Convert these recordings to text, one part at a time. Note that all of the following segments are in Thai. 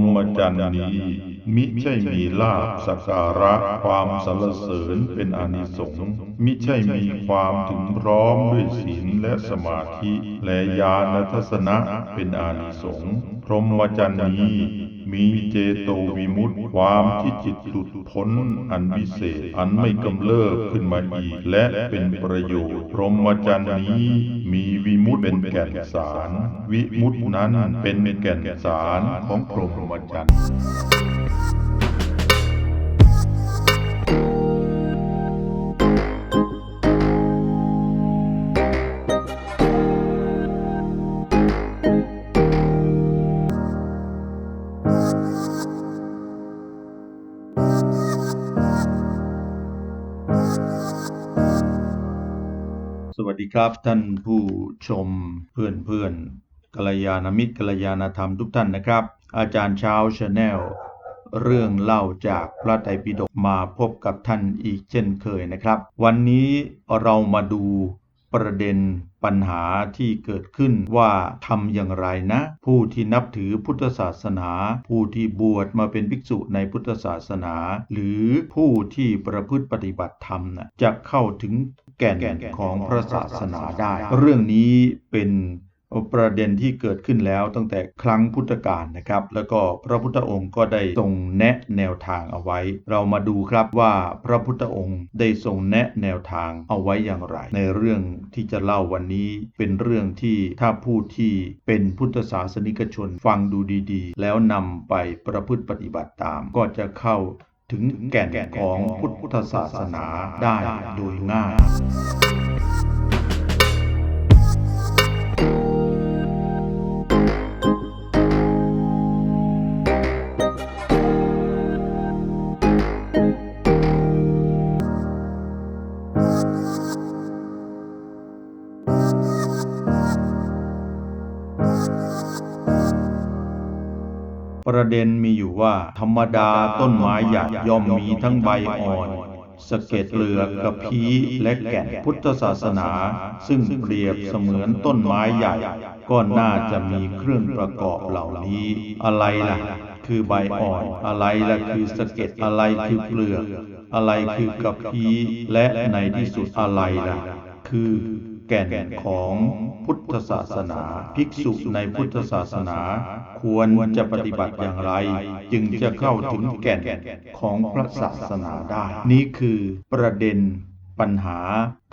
มมจันนี้ มิใช่มีลาภสักการะความสรรเสริญเป็นอนิสงส์มิใช่มีความถึงพร้อมด้วยศีลและสมาธิ และญาณทัศนะเป็นอนิสงส์ พรหมจรรย์นี้ มีเจโตวิมุตติความที่จิตสุดพ้นอันวิเศษอันไม่กำเริบขึ้นมาอีก และเป็นประโยชน์ พรหมจรรย์นี้ มีวิมุตติเป็นแก่นสาร วิมุตตินั้นเป็นแก่นสารของพรหมจรรย์ สวัสดีครับท่านผู้ชมเพื่อนเพื่อนๆกัลยาณมิตรกัลยาณธรรมทุกท่านนะครับ อาจารย์เช้าชาแนลเรื่องเล่าจากพระไตรปิฎกมาพบกับท่านอีกเช่นเคยนะครับ วันนี้เรามาดูประเด็นปัญหาที่เกิดขึ้นว่าทำอย่างไรนะ ผู้ที่นับถือพุทธศาสนา ผู้ที่บวชมาเป็นภิกษุในพุทธศาสนา หรือผู้ที่ประพฤติปฏิบัติธรรมนะจะเข้าถึง แก่นของพระศาสนาได้ เรื่องนี้เป็นประเด็นที่เกิดขึ้นแล้วตั้งแต่ครั้งพุทธกาลนะครับ แล้วก็พระพุทธองค์ก็ได้ทรงแนะแนวทางเอาไว้ เรามาดูครับว่าพระพุทธองค์ได้ทรงแนะแนวทางเอาไว้อย่างไร ในเรื่องที่จะเล่าวันนี้เป็นเรื่องที่ถ้าผู้ที่เป็นพุทธศาสนิกชนฟังดูดีๆ แล้วนำไปประพฤติปฏิบัติตาม ก็จะเข้า ถึงแก่นของพุทธศาสนาได้โดยง่าย ประเด็นมีอยู่ว่า ธรรมดาต้นไม้ใหญ่ย่อมมีทั้งใบอ่อนสะเก็ดเหลือกกระพี้และแก่นพุทธศาสนา ซึ่งเปรียบเสมือนต้นไม้ใหญ่ ก็น่าจะมีเครื่องประกอบเหล่านี้ อะไรล่ะ คือใบอ่อนอะไรล่ะคือสะเก็ดอะไรคือเปลือก อะไรคือกระพี้และในที่สุดอะไรล่ะ คือ แก่นของพุทธศาสนา ภิกษุในพุทธศาสนา ควรจะปฏิบัติอย่างไร จึงจะเข้าถึงแก่นของพระศาสนาได้ นี่คือประเด็นปัญหา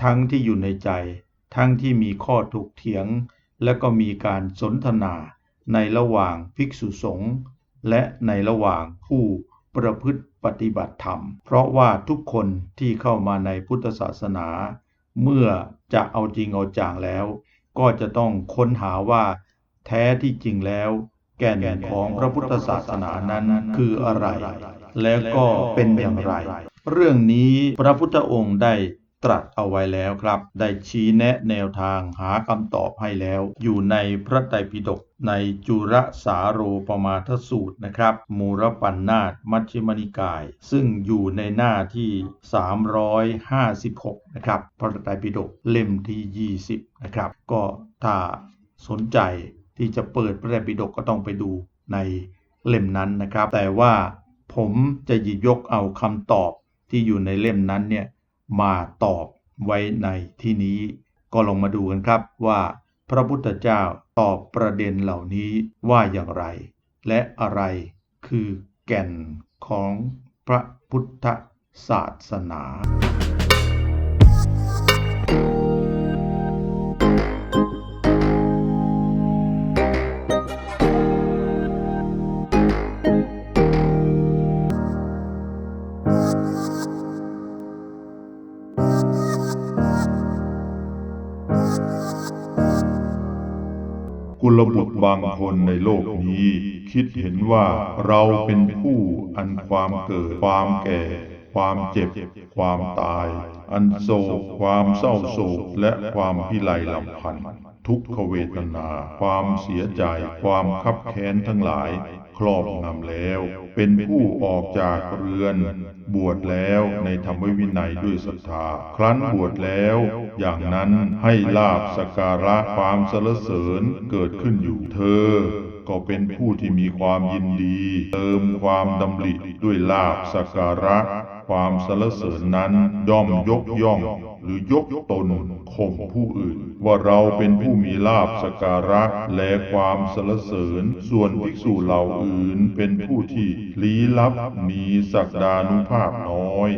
ทั้งที่อยู่ในใจ ทั้งที่มีข้อถกเถียง และก็มีการสนทนาในระหว่างภิกษุสงฆ์และในระหว่างผู้ประพฤติปฏิบัติธรรม เพราะว่าทุกคนที่เข้ามาในพุทธศาสนา เมื่อจะเอาจริงเอาจังแล้ว ก็จะต้องค้นหาว่า แท้ที่จริงแล้ว แก่นของพระพุทธศาสนานั้นคืออะไร แล้วก็เป็นอย่างไร เรื่องนี้พระพุทธองค์ได้ ตรัสเอาไว้แล้วครับ ได้ชี้แนะแนวทางหาคำตอบให้แล้ว อยู่ในพระไตรปิฎกในจุระสาโรปมาทสูตรนะครับ มูรปันนาตมัชฌิมนิกาย ซึ่งอยู่ในหน้าที่ 356 นะครับ พระไตรปิฎกเล่มที่ 20 นะครับ ก็ถ้าสนใจที่จะเปิดพระไตรปิฎกก็ต้องไปดูในเล่มนั้นนะครับ แต่ว่าผมจะหยิบยกเอาคำตอบที่อยู่ในเล่มนั้นเนี่ย มาตอบไว้ในที่นี้ ก็ลองมาดูกันครับว่า พระพุทธเจ้าตอบประเด็นเหล่านี้ว่าอย่างไร และอะไรคือแก่นของพระพุทธศาสนา กุลบุตรบางคนในโลกนี้ คิดเห็นว่าเราเป็นผู้อันความเกิดความแก่ ความเจ็บ ความตาย อันโศกความเศร้าโศกและความพิไลลำพันธ์ทุกขเวทนา ความเสียใจ ความคับแค้นทั้งหลาย ครอบงำแล้ว เป็นผู้ออกจากเรือน บวชแล้วในธรรมวินัยด้วยศรัทธา ครั้นบวชแล้ว อย่างนั้นให้ลาบสการะความสรรเสริญเกิดขึ้นอยู่เธอ ก็เป็นผู้ที่มีความยินดี เติมความดำริด้วยลาบสักการะ ความสรรเสริญนั้นย่อมยกย่อง หรือยกตนข่มผู้อื่น ว่าเราเป็นผู้มีลาบสการะและความสรรเสริญ ส่วนภิกษุเหล่าอื่นเป็นผู้ที่ลี้ลับมีศักดานุภาพน้อย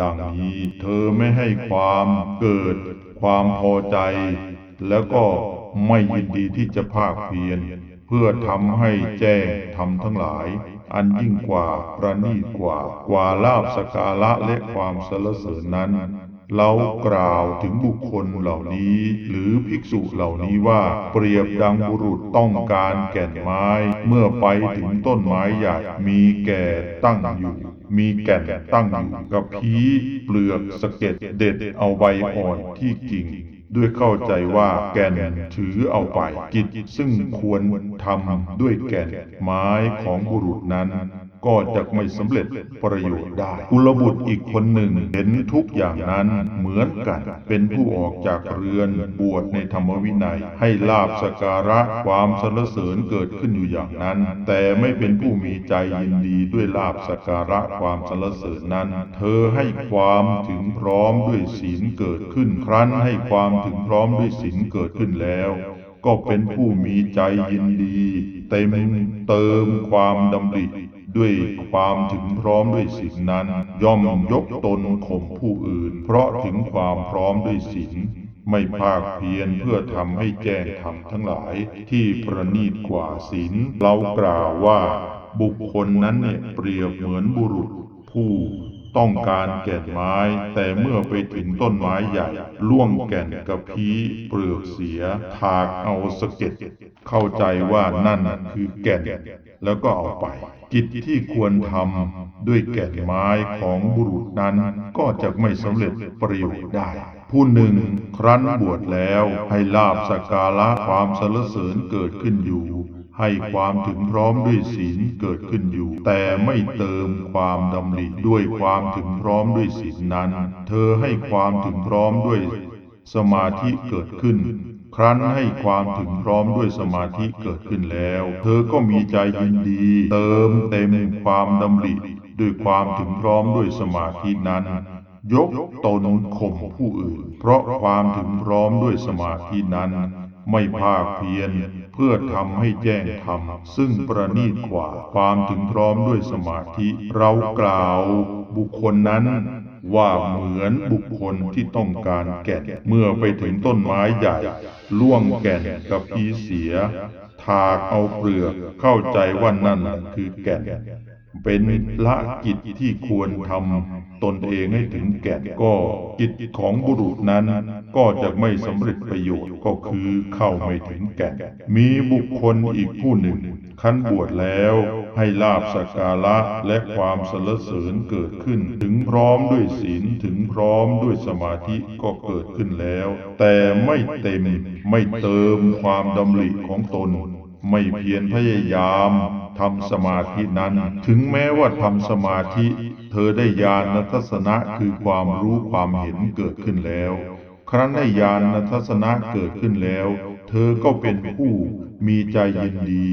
ดังนี้เธอไม่ให้ความเกิด ความพอใจ แล้วก็ไม่ยินดีที่จะภาคเพียรเพื่อทำให้แจ้งทำทั้งหลาย อันยิ่งกว่าประณีตกว่ากว่าลาบสกการะและความสรรเสริญนั้น เรากล่าวถึงบุคคลเหล่านี้ หรือภิกษุเหล่านี้ว่าเปรียบดังบุรุษต้องการแก่นไม้ เมื่อไปถึงต้นไม้ใหญ่มีแก่ตั้งอยู่มีแก่นตั้งอยู่กับพีเปลือกสะเก็ดเด็ดเอาใบอ่อนที่กิ่งด้วยเข้าใจว่าแก่นถือเอาไปกิจซึ่งควรทำด้วยแก่นไม้ของบุรุษนั้น ก็จะไม่สำเร็จประโยชน์ได้กุลบุตรอีกคนหนึ่งเห็นทุกอย่างนั้นเหมือนกัน เป็นผู้ออกจากเรือนบวชในธรรมวินัย ให้ลาบสการะความสรรเสริญเกิดขึ้นอยู่อย่างนั้น แต่ไม่เป็นผู้มีใจยินดีด้วยลาบสกการะความสรรเสริญนั้น เธอให้ความถึงพร้อมด้วยศีลเกิดขึ้นครั้นให้ความถึงพร้อมด้วยศีลเกิดขึ้นแล้วก็เป็นผู้มีใจยินดี เต็มเติมความดำริ ด้วยความถึงพร้อมด้วยศีลนั้น ย่อมยกตนข่มผู้อื่น เพราะถึงความพร้อมด้วยศีลไม่ภาคเพียรเพื่อทำให้แจ้งธรรมทั้งหลายที่ประณีตกว่าศีลเรากล่าวว่า บุคคลนั้นเนี่ยเปรียบเหมือนบุรุษผู้ต้องการแก่นไม้ แต่เมื่อไปถึงต้นไม้ใหญ่ล่วงแก่นกระพี้เปลือกเสีย ถากเอาสะเก็ดเข้าใจว่านั่นน่ะคือแก่น แล้วก็เอาไป กิจที่ควรทำด้วยแก่นไม้ของบุรุษนั้นก็จะไม่สำเร็จประโยชน์ได้ ผู้หนึ่งครั้นบวชแล้วให้ลาบสกการะความสรรเสริญเกิดขึ้นอยู่ให้ความถึงพร้อมด้วยศีลเกิดขึ้นอยู่ แต่ไม่เติมความดำริด้วยความถึงพร้อมด้วยศีลนั้น เธอให้ความถึงพร้อมด้วยสมาธิเกิดขึ้น ครั้นให้ความถึงพร้อมด้วยสมาธิเกิดขึ้นแล้ว เธอก็มีใจยินดี เติมเต็มความดำริด้วยความถึงพร้อมด้วยสมาธินั้น ยกตนข่มผู้อื่น เพราะความถึงพร้อมด้วยสมาธินั้น ไม่ภาคเพียรเพื่อทำให้แจ้งธรรมซึ่งประณีตกว่าความถึงพร้อมด้วยสมาธิ เรากล่าวบุคคลนั้น ว่าเหมือนบุคคลที่ต้องการแก่น เมื่อไปถึงต้นไม้ใหญ่ล่วงแก่นกับพีเสีย ถากเอาเปลือกเข้าใจว่านั่นคือแก่น เป็นละกิจที่ควรทำ ตนเองให้ถึงแก่นก็กิจของบุรุษนั้น ก็จะไม่สำเร็จประโยชน์ก็คือเข้าไม่ถึงแก่น มีบุคคลอีกผู้หนึ่งขั้นบวชแล้วให้ลาบสักการะและความสรรเสริญเกิดขึ้น ถึงพร้อมด้วยศีลถึงพร้อมด้วยสมาธิก็เกิดขึ้นแล้ว แต่ไม่เต็มไม่เติมความดำริของตน ไม่เพียรพยายามทำสมาธินั้น ถึงแม้ว่าทำสมาธิ เธอได้ญาณทัศนะคือความรู้ความเห็นเกิดขึ้นแล้ว ครั้นได้ญาณทัศนะเกิดขึ้นแล้ว เธอก็เป็นผู้มีใจยินดี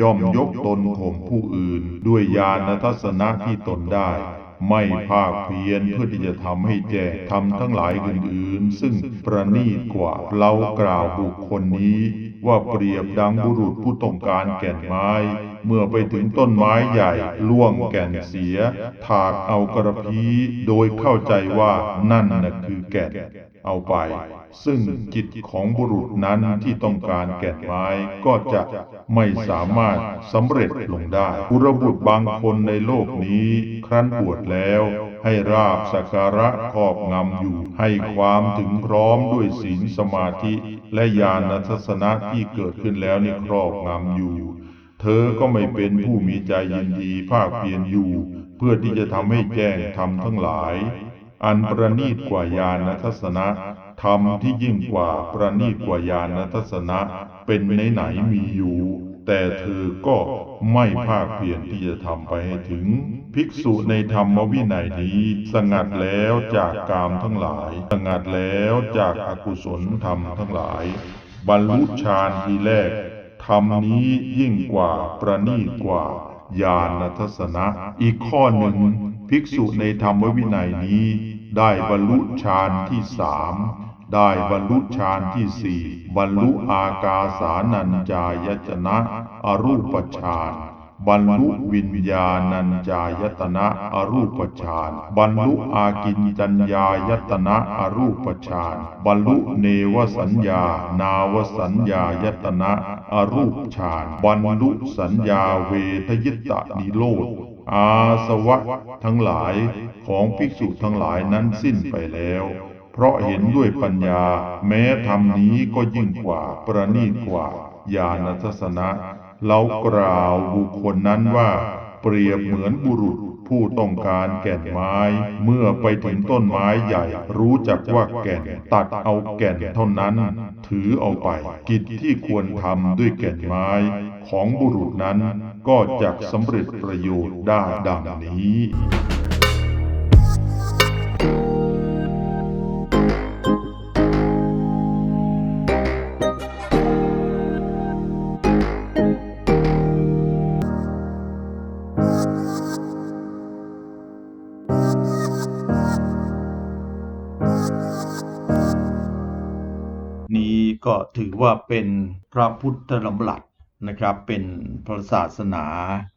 ย่อมยกตนข่มผู้อื่น ด้วยญาณทัศนะที่ตนได้ ไม่ภาคเพียรเพื่อที่จะทำให้แจ้งทำทั้งหลายอื่นๆ ซึ่งประณีตกว่าเรากล่าวบุคคลนี้ ว่าเปรียบดังบุรุษผู้ต้องการแก่นไม้ เมื่อไปถึงต้นไม้ใหญ่ล่วงแก่นเสีย ถากเอากระพี้โดยเข้าใจว่านั่นน่ะคือแก่นเอาไป ซึ่งจิตของบุรุษนั้นที่ต้องการแก่นไม้ก็จะไม่สามารถสำเร็จลงได้บุรบุตรบางคนในโลกนี้ ครั้นบวชแล้วให้ราบสักการะครอบงำอยู่ ให้ความถึงพร้อมด้วยศีลสมาธิ และญาณทัศนะที่เกิดขึ้นแล้วนี่ครอบงำอยู่ เธอก็ไม่เป็นผู้มีใจยินดีภาคเพียรอยู่ เพื่อที่จะทำให้แจ้งทำทั้งหลาย อันประนีตกว่าญาณทัศนะธรรมที่ยิ่งกว่าประนีตกว่าญาณทัศนะเป็นไหนไหนมีอยู่ แต่เธอก็ไม่ภาคเพียรที่จะทำไปให้ถึง ภิกษุในธรรมวินัยนี้ สงัดแล้วจากกามทั้งหลาย สงัดแล้วจากอากุศลธรรมทั้งหลาย บรรลุฌานทีแรกทคำนี้ยิ่งกว่าประณีตกว่าญาณทัศนะ อีกข้อหนึ่ง ภิกษุในธรรมวินัยนี้ ได้บรรลุฌานที่สาม ได้บรรลุฌานที่สี่บรรลุอากาสานัญจายตนะ อรูปฌานบรรลุวิญญาณัญจายตนะอรูปฌานบรรลุอากินจัญญายตนะอรูปฌานบรรลุเนวสัญญา นาวสัญญายตนะอรูปฌานบรรลุสัญญาเวทยิตะนิโรธอาสวะทั้งหลายของภิกษุทั้งหลายนั้นสิ้นไปแล้ว เพราะเห็นด้วยปัญญา แม้ธรรมนี้ก็ยิ่งกว่าประณีตกว่าญาณทัศนะเรากล่าวบุคคลนั้นว่า เปรียบเหมือนบุรุษผู้ต้องการแก่นไม้ เมื่อไปถึงต้นไม้ใหญ่ รู้จักว่าแก่น ตัดเอาแก่นเท่านั้น ถือเอาไป กิจที่ควรทำด้วยแก่นไม้ ของบุรุษนั้นก็จะสำเร็จประโยชน์ได้ดังนี้นี้ ว่าเป็นพระพุทธดำรัสนะครับ เป็นพระศาสนา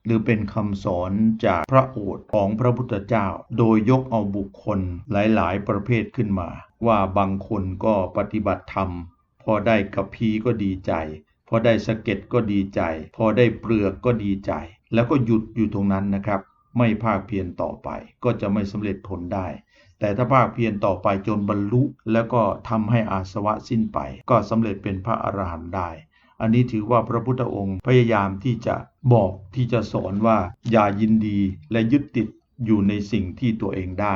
หรือเป็นคำสอนจากพระโอษฐ์ของพระพุทธเจ้า โดยยกเอาบุคคลหลาย ๆ ประเภทขึ้นมา ว่าบางคนก็ปฏิบัติธรรม พอได้กับพีก็ดีใจ พอได้สะเก็ดก็ดีใจ พอได้เปลือกก็ดีใจ แล้วก็หยุดอยู่ตรงนั้นนะครับ ไม่ภาคเพียรต่อไปก็จะไม่สำเร็จผลได้ แต่ถ้าภาคเพียรต่อไปจนบรรลุ แล้วก็ทำให้อาสวะสิ้นไป ก็สำเร็จเป็นพระอรหันต์ได้ อันนี้ถือว่าพระพุทธองค์พยายามที่จะบอกที่จะสอนว่าอย่ายินดีและยึดติดอยู่ในสิ่งที่ตัวเองได้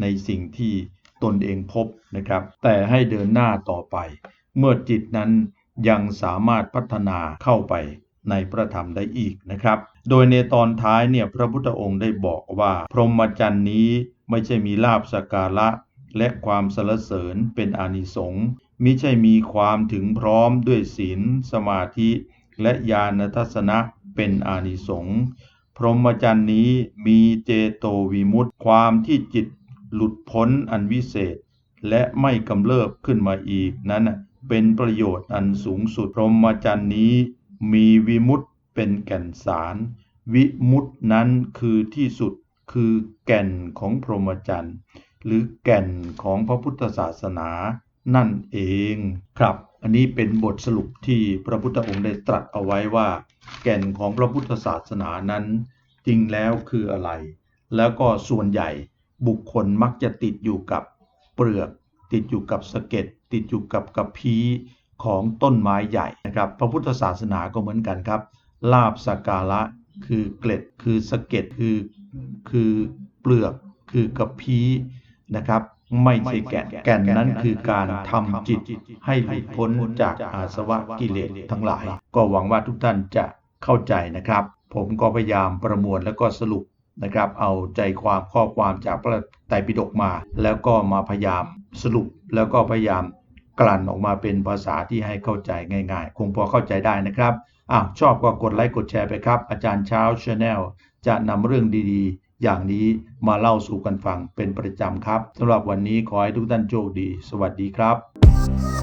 ในสิ่งที่ตนเองพบนะครับ แต่ให้เดินหน้าต่อไป เมื่อจิตนั้นยังสามารถพัฒนาเข้าไปในพระธรรมได้อีกนะครับ โดยในตอนท้ายเนี่ยพระพุทธองค์ได้บอกว่า พรหมจรรย์นี้ ไม่ใช่มีลาบสการะ และความสรรเสริญเป็นอานิสงส์มิใช่มีความถึงพร้อมด้วยศีลสมาธิและญาณทัศนะเป็นอานิสงส์พรหมจรรย์นี้มีเจโตวิมุตติความที่จิตหลุดพ้นอันวิเศษ และไม่กำเริบขึ้นมาอีกนั้นเป็นประโยชน์อันสูงสุดพรหมจรรย์นี้ มีวิมุตติเป็นแก่นสาร วิมุตตินั้นคือที่สุด คือแก่นของพรหมจรรย์ หรือแก่นของพระพุทธศาสนานั่นเองครับ อันนี้เป็นบทสรุปที่พระพุทธองค์ได้ตรัสเอาไว้ว่า แก่นของพระพุทธศาสนานั้น จริงแล้วคืออะไร แล้วก็ส่วนใหญ่บุคคลมักจะติดอยู่กับเปลือก ติดอยู่กับสะเก็ดติดอยู่กับกระพี้ของต้นไม้ใหญ่นะครับ พระพุทธศาสนาก็เหมือนกันครับ ลาบสักการะคือเกล็ดคือสะเก็ดคือ คือเปลือกคือกระพี้นะครับ ไม่ใช่แก่นแก่นนั้นคือการทำจิตให้หลุดพ้นจากอาสวะกิเลสทั้งหลาย ก็หวังว่าทุกท่านจะเข้าใจนะครับ ผมก็พยายามประมวลแล้วก็สรุปนะครับ เอาใจความข้อความจากพระไตรปิฎกมา แล้วก็มาพยายามสรุปแล้วก็พยายามกลั่นออกมาเป็นภาษาที่ให้เข้าใจง่าย ๆ คงพอเข้าใจได้นะครับอะชอบก็กดไลค์กดแชร์ไปครับ อาจารย์เช้าชาแนล จะนำเรื่องดีๆ อย่างนี้มาเล่าสู่กันฟังเป็นประจำครับสำหรับวันนี้ขอให้ทุกท่านโชคดี สวัสดีครับ